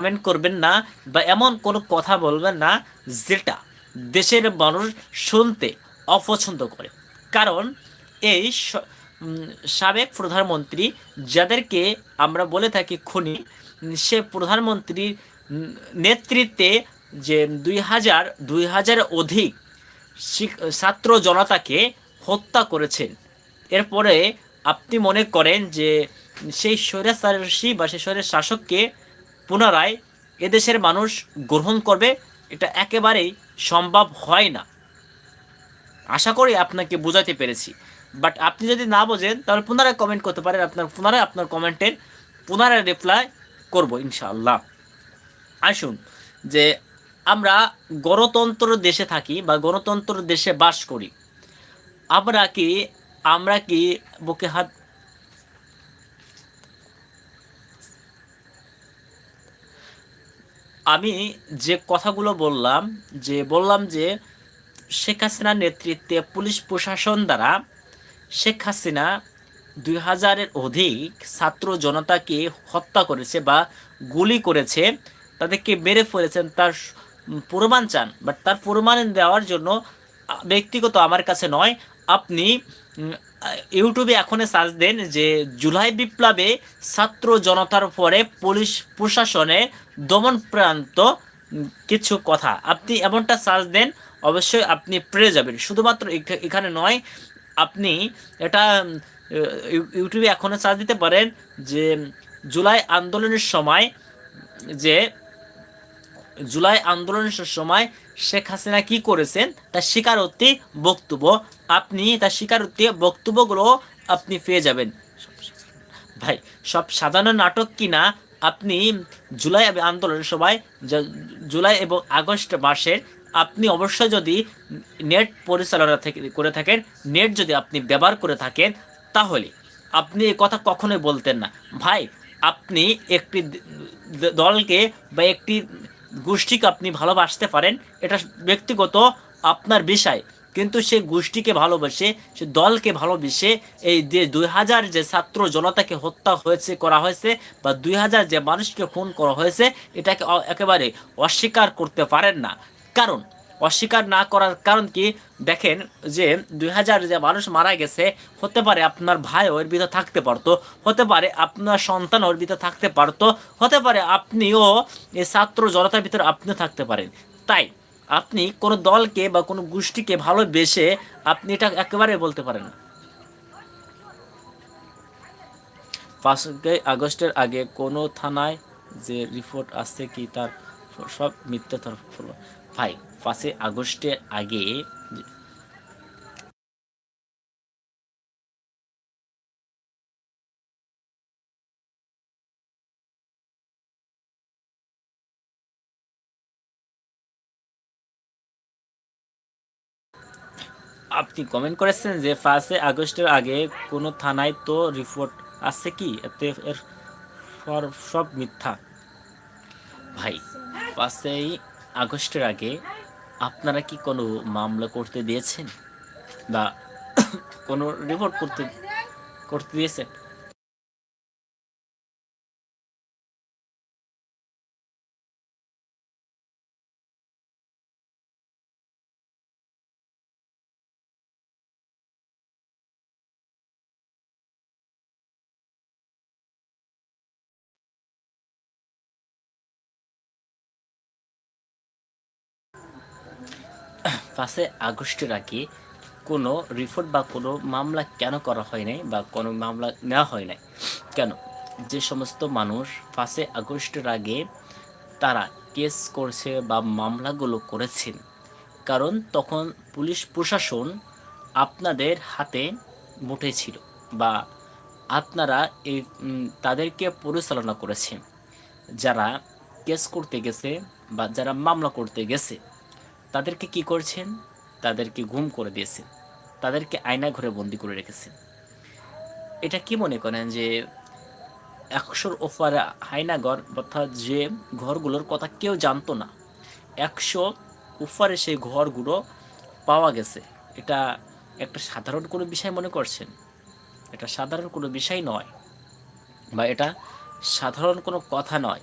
Comment করবেন না বা এমন কোনো কথা বলবেন না যেটা দেশের মানুষ শুনতে অপছন্দ করে। কারণ এই সাবেক প্রধানমন্ত্রী যাদেরকে আমরা বলে থাকি খুনি, সে প্রধানমন্ত্রীর নেতৃত্বে যে দুই হাজার দুই হাজার অধিক ছাত্র জনতাকে হত্যা করেছেন। এরপরে আপনি মনে করেন যে সেই স্বৈরাচারী বা সেই স্বৈরের শাসককে পুনরায় এদেশের মানুষ গ্রহণ করবে, এটা একেবারেই সম্ভব হয় না। আশা করি আপনাকে বোঝাতে পেরেছি। বাট আপনি যদি না বোঝেন, তাহলে পুনরায় কমেন্ট করতে পারেন। আপনার পুনরায় আপনার কমেন্টের পুনরায় রিপ্লাই করব, ইনশাআল্লাহ। আসুন, যে আমরা গণতন্ত্র দেশে থাকি বা গণতন্ত্র দেশে বাস করি, আমরা কি আমরা কি বুকে হাত আমি যে কথাগুলো বললাম, যে বললাম যে শেখ হাসিনার নেতৃত্বে পুলিশ প্রশাসন দ্বারা শেখ হাসিনা দুই হাজারের অধিক ছাত্র জনতাকে হত্যা করেছে বা গুলি করেছে, তাদেরকে মেরে ফেলেছেন, তার প্রমাণ চান। বাট তার প্রমাণ দেওয়ার জন্য ব্যক্তিগত আমার কাছে নয়, আপনি ইউটিউবে এখনই সার্চ দেন যে জুলাই বিপ্লবে ছাত্র জনতার পরে পুলিশ প্রশাসনে দমনপ্রান্ত কিছু কথা। আপনি এমনটা সার্চ দেন, অবশ্যই আপনি পেয়ে যাবেন। শুধুমাত্র এখানে নয়, আপনি এটা ইউটিউবে এখনও সার্চ দিতে পারেন যে জুলাই আন্দোলনের সময় যে জুলাই আন্দোলনের সময় শেখ হাসিনা কি করেছেন, তার স্বীকারোক্তি বক্তব্য আপনি তার স্বীকারোক্তি বক্তব্যগুলো আপনি পেয়ে যাবেন। ভাই, সব সাধারণ নাটক কিনা আপনি জুলাই আন্দোলনের সময় জুলাই এবং আগস্ট মাসের আপনি অবশ্যই যদি নেট পরিচালনা থেকে, করে থাকেন, নেট যদি আপনি ব্যবহার করে থাকেন, তাহলে আপনি এ কথা কখনোই বলতেন না। ভাই, আপনি একটি দলকে বা একটি গোষ্ঠীকে আপনি ভালোবাসতে পারেন, এটা ব্যক্তিগত আপনার বিষয়। কিন্তু সে গোষ্ঠীকে ভালোবেসে, সে দলকে ভালোবেসে এই যে দুই হাজার যে ছাত্র জনতাকে হত্যা হয়েছে, করা হয়েছে বা দুই হাজার যে মানুষকে খুন করা হয়েছে, এটাকে একেবারে অস্বীকার করতে পারেন না। কারণ, অস্বীকার না করার কারণ কি? দেখেন যে দুই হাজার যে মানুষ মারা গেছে, হতে পারে আপনার ভাই ওর ভিতরে থাকতে পারতো, হতে পারে আপনার সন্তান ওর ভিতরে থাকতে পারতো, হতে পারে আপনিও এই ছাত্র জনতার ভিতরে আপনিও থাকতে পারেন। তাই আপনি কোনো দলকে বা কোনো গোষ্ঠীকে ভালোবেসে আপনি এটা একেবারে বলতে পারেন না। পাঁচই আগস্টের আগে কোনো থানায় যে রিপোর্ট আসছে কি তার সব মিথ্যা তার ভাই, পাঁচই আগস্টের আগে আপনি কমেন্ট করেছেন যে ফার্স্টে আগস্টের আগে কোনো থানায় তো রিপোর্ট আছে কি? এতে এর ফর, সব মিথ্যা। ভাই ফার্স্টেই আগস্টের আগে আপনারা কি কোনো মামলা করতে দিয়েছেন? বা কোনো রিপোর্ট করতে করতে দিয়েছেন? পাঁচে আগস্টের আগে কোনো রিপোর্ট বা কোনো মামলা কেন করা হয় নাই বা কোনো মামলা নেওয়া হয় নাই? কেন? যে সমস্ত মানুষ পাঁচে আগস্টের আগে তারা কেস করছে বা মামলাগুলো করেছেন, কারণ তখন পুলিশ প্রশাসন আপনাদের হাতে মুঠে ছিল বা আপনারা এই তাদেরকে পরিচালনা করেছেন। যারা কেস করতে গেছে বা যারা মামলা করতে গেছে তাদেরকে কি করছেন? তাদেরকে ঘুম করে দিয়েছেন। তাদেরকে আয়না ঘরে বন্দি করে রেখেছেন। এটা কি মনে করেন যে একশোর ওপরে হাইনাগর অর্থাৎ যে ঘরগুলোর কথা কেউ জানতো না, একশো উপরে সেই ঘরগুলো পাওয়া গেছে? এটা একটা সাধারণ কোনো বিষয় মনে করছেন? এটা সাধারণ কোনো বিষয় নয় বা এটা সাধারণ কোনো কথা নয়।